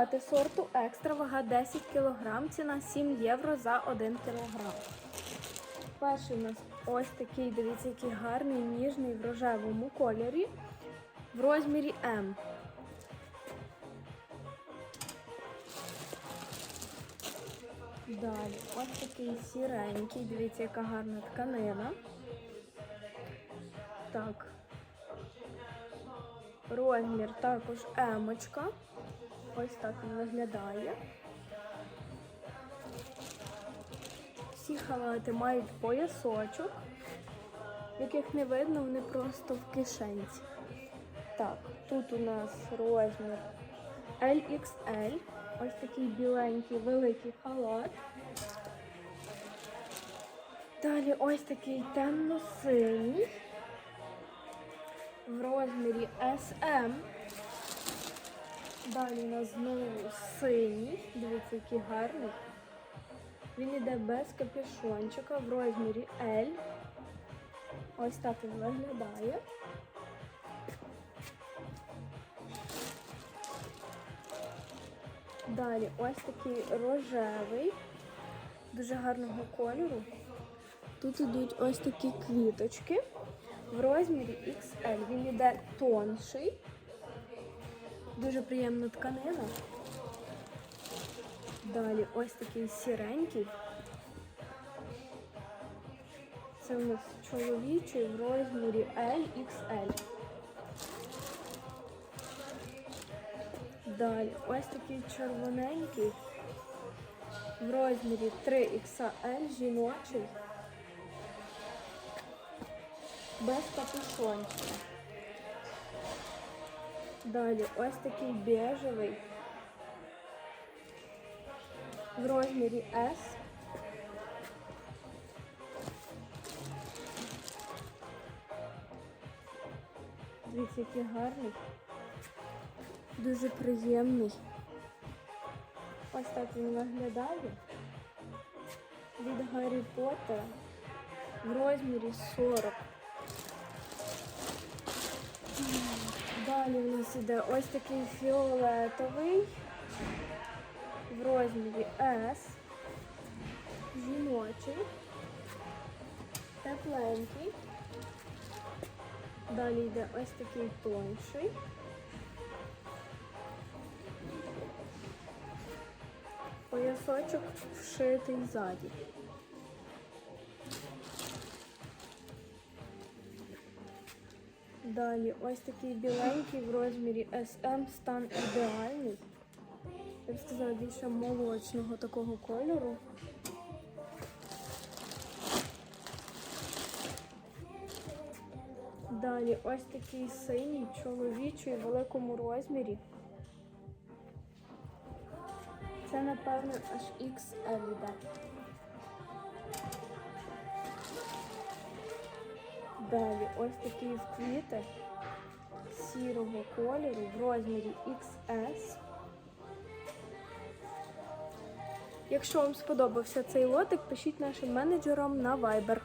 Салати сорту екстра, вага 10 кг, ціна 7 євро за 1 кг. Перший у нас ось такий, дивіться, який гарний, ніжний в рожевому кольорі в розмірі М. Далі, ось такий сіренький, дивіться, яка гарна тканина. Так. Розмір також емочка. Ось так він виглядає. Всі халати мають поясочок, яких не видно, вони просто в кишенці. Так, тут у нас розмір LXL. Ось такий біленький великий халат. Далі ось такий темно-синій в розмірі SM. Далі у нас знову синій. Дивіться, який гарний. Він іде без капюшончика в розмірі L. Ось так він виглядає. Далі ось такий рожевий, дуже гарного кольору. Тут ідуть ось такі квіточки в розмірі XL. Він іде тонший, дуже приємна тканина. Далі ось такий сіренький. Це у нас чоловічий в розмірі LXL. Далі ось такий червоненький в розмірі 3XL жіночий. Без капюшончика. Далі ось такий бежевий в розмірі S. Дивіться, який гарний. Дуже приємний. Ось так він виглядає. Від Гаррі Поттера в розмірі 40. Далі у нас іде ось такий фіолетовий в розмірі S. Жіночий. Тепленький. Далі йде ось такий тонший. Поясочок вшитий ззаді. Далі ось такий біленький в розмірі SM, стан ідеальний. Я б сказала, більше молочного такого кольору. Далі ось такий синій, чоловічий в великому розмірі. Це, напевно, аж XL. Далі ось такий в сірого кольору в розмірі XS. Якщо вам сподобався цей лотик, пишіть нашим менеджерам на Viber.